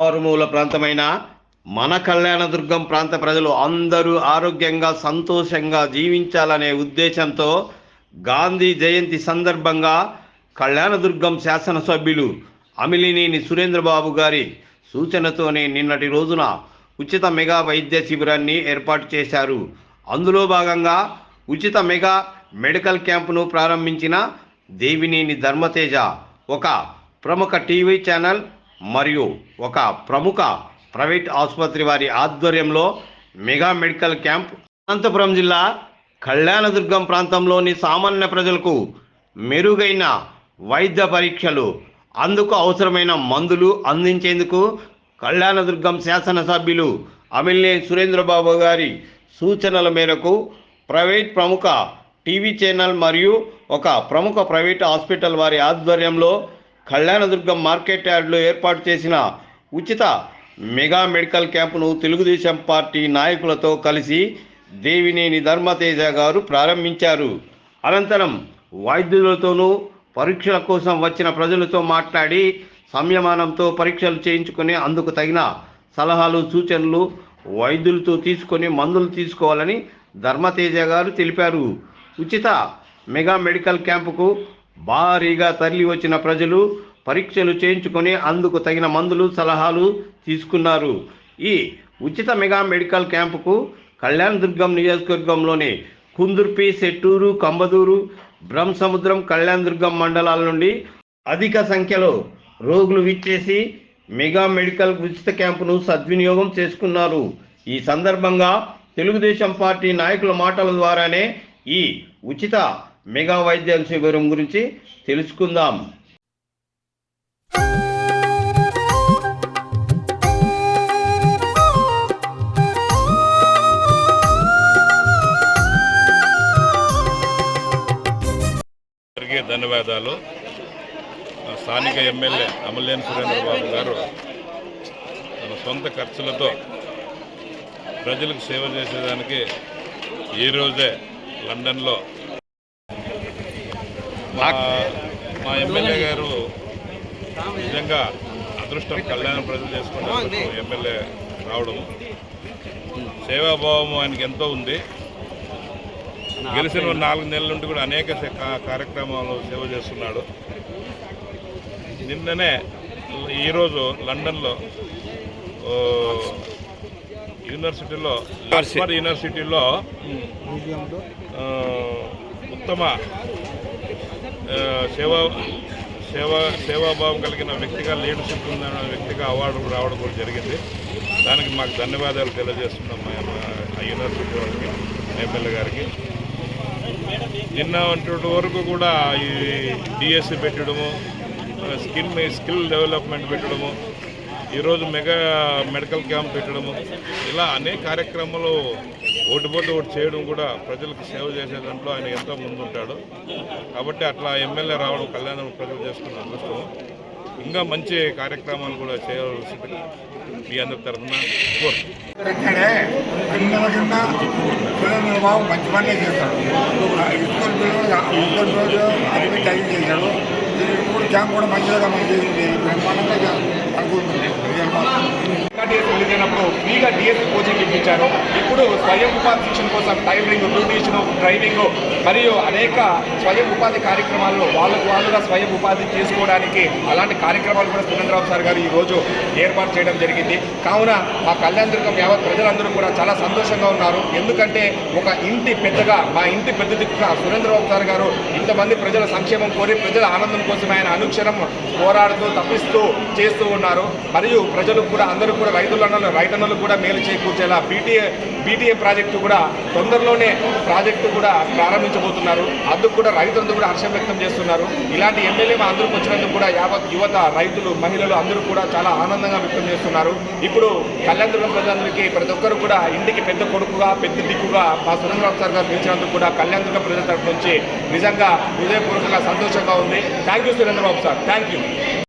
మారుమూల ప్రాంతమైన మన కళ్యాణదుర్గం ప్రాంత ప్రజలు అందరూ ఆరోగ్యంగా సంతోషంగా జీవించాలనే ఉద్దేశంతో గాంధీ జయంతి సందర్భంగా కళ్యాణదుర్గం శాసనసభ్యులు అమిలినేని సురేంద్రబాబు గారి సూచనతోనే నిన్నటి రోజున ఉచిత మెగా వైద్య శిబిరాన్ని ఏర్పాటు చేశారు. అందులో భాగంగా ఉచిత మెగా మెడికల్ క్యాంపును ప్రారంభించిన దేవినేని ధర్మతేజ ఒక ప్రముఖ టీవీ ఛానల్ మరియు ఒక ప్రముఖ ప్రైవేట్ ఆసుపత్రి వారి ఆధ్వర్యంలో మెగా మెడికల్ క్యాంప్ అనంతపురం జిల్లా కళ్యాణదుర్గం ప్రాంతంలోని సామాన్య ప్రజలకు మెరుగైన వైద్య పరీక్షలు అందుకు అవసరమైన మందులు అందించేందుకు కళ్యాణదుర్గం శాసనసభ్యులు అమిల్నే సురేంద్రబాబు గారి సూచనల మేరకు ప్రైవేట్ ప్రముఖ టీవీ ఛానల్ మరియు ఒక ప్రముఖ ప్రైవేట్ హాస్పిటల్ వారి ఆధ్వర్యంలో కళ్యాణదుర్గం మార్కెట్ యార్డ్లో ఏర్పాటు చేసిన ఉచిత మెగా మెడికల్ క్యాంపును తెలుగుదేశం పార్టీ నాయకులతో కలిసి దేవినేని ధర్మతేజ గారు ప్రారంభించారు. అనంతరం వైద్యులతోనూ పరీక్షల కోసం వచ్చిన ప్రజలతో మాట్లాడి సంయమానంతో పరీక్షలు చేయించుకొని అందుకు తగిన సలహాలు సూచనలు వైద్యులతో తీసుకొని మందులు తీసుకోవాలని ధర్మతేజ గారు తెలిపారు. ఉచిత మెగా మెడికల్ క్యాంపుకు భారీగా తరలి వచ్చిన ప్రజలు పరీక్షలు చేయించుకొని అందుకు తగిన మందులు సలహాలు తీసుకున్నారు. ఈ ఉచిత మెగా మెడికల్ క్యాంపుకు కళ్యాణదుర్గం నియోజకవర్గంలోని కుందుర్పి సెట్టూరు కంబదూరు బ్రహ్మసముద్రం కళ్యాణదుర్గం మండలాల నుండి అధిక సంఖ్యలో రోగులు విచ్చేసి మెగా మెడికల్ ఉచిత క్యాంపును సద్వినియోగం చేసుకున్నారు. ఈ సందర్భంగా తెలుగుదేశం పార్టీ నాయకుల మాటల ద్వారానే ఈ ఉచిత మెగా వైద్య శిబిరం గురించి తెలుసుకుందాం. ధన్యవాదాలు. స్థానిక ఎమ్మెల్యే అమలేని సురేంద్రబాబు గారు తన సొంత ఖర్చులతో ప్రజలకు సేవ చేసేదానికి ఈరోజే లండన్లో మా మా ఎమ్మెల్యే గారు నిజంగా అదృష్టం కళ్యాణం ప్రజలు చేసుకున్నందుకు ఎమ్మెల్యే రావడం. సేవాభావం ఆయనకి ఎంతో ఉంది. గెలిచిన నాలుగు నెలల నుండి కూడా అనేక కార్యక్రమాలు సేవ చేస్తున్నాడు. నిన్ననే ఈరోజు లండన్లో యూనివర్సిటీలో లాక్స్బర్గ్ యూనివర్సిటీలో ఉత్తమ సేవా సేవా సేవాభావం కలిగిన వ్యక్తిగా లీడర్షిప్ ఉందన్న వ్యక్తిగా అవార్డు రావడం కూడా జరిగింది. దానికి మాకు ధన్యవాదాలు తెలియజేస్తున్నాం మా యూనివర్సిటీ వాళ్ళకి ఎమ్మెల్యే గారికి. నిన్న వరకు కూడా ఈ డిఎస్సి పెట్టడము స్కిల్ స్కిల్ డెవలప్మెంట్ పెట్టడము ఈరోజు మెగా మెడికల్ క్యాంప్ పెట్టడము ఇలా అనేక కార్యక్రమాలు ఓటు పోతే ఓటు చేయడం కూడా ప్రజలకు సేవ చేసే దాంట్లో ఆయన ఎంతో ముందుంటాడు. కాబట్టి అట్లా ఎమ్మెల్యే రావడం కళ్యాణం ప్రజలు చేసుకున్న అదృష్టం. ఇంకా మంచి కార్యక్రమాలు కూడా చేయవలసింది మీ అందరి తరఫున. కోరుతున్నాను మంచి పనులే చేస్తాడు. పిల్లలు చేశాడు. క్యాంప్ కూడా మంచిగా మనకి బ్రహ్మాండంగా అనుకుంటుంది డిఎస్ రిలీజ్ అయినప్పుడు ఫ్రీగా డిఎస్ కోచింగ్ ఇప్పించారు. ఇప్పుడు స్వయం ఉపాధి శిక్షణ కోసం టైలరింగ్ బ్యూటీషియన్ డ్రైవింగ్ మరియు అనేక స్వయం ఉపాధి కార్యక్రమాల్లో వాళ్ళకు వాళ్ళుగా స్వయం ఉపాధి చేసుకోవడానికి అలాంటి కార్యక్రమాలు కూడా సురేంద్రబాబు సార్ గారు ఈ రోజు ఏర్పాటు చేయడం జరిగింది. కావున మా కళ్యాణ దుర్గం యావత్ ప్రజలందరూ కూడా చాలా సంతోషంగా ఉన్నారు. ఎందుకంటే ఒక ఇంటి పెద్దగా మా ఇంటి పెద్ద దిక్కుగా సురేంద్రబాబు సార్ గారు ఇంతమంది ప్రజల సంక్షేమం కోరి ప్రజల ఆనందం కోసం ఆయన అనుక్షణం పోరాడుతూ తప్పిస్తూ చేస్తూ ఉన్నారు. మరియు ప్రజలు కూడా అందరూ కూడా రైతులను రైతన్నలు కూడా మేలు చేకూర్చేలా బీటీఏ బీటీఏ ప్రాజెక్టు కూడా తొందరలోనే ప్రాజెక్టు కూడా ప్రారంభించబోతున్నారు. అందుకు కూడా రైతులందరూ కూడా హర్షం వ్యక్తం చేస్తున్నారు. ఇలాంటి ఎమ్మెల్యే మా అందరికి వచ్చినందుకు కూడా యావత్ యువత రైతులు మహిళలు అందరూ కూడా చాలా ఆనందంగా వ్యక్తం చేస్తున్నారు. ఇప్పుడు కళ్యాణదుర్గం ప్రజలందరికీ ప్రతి ఒక్కరు కూడా ఇంటికి పెద్ద కొడుకుగా పెద్ద దిక్కుగా మా సురేంద్రబాబు సార్ గారు పిలిచినందుకు కూడా కళ్యాణదుర్గం ప్రజల తరఫు నుంచి నిజంగా హృదయపూర్వకంగా సంతోషంగా ఉంది. Thank you Surendrababu sir. Thank you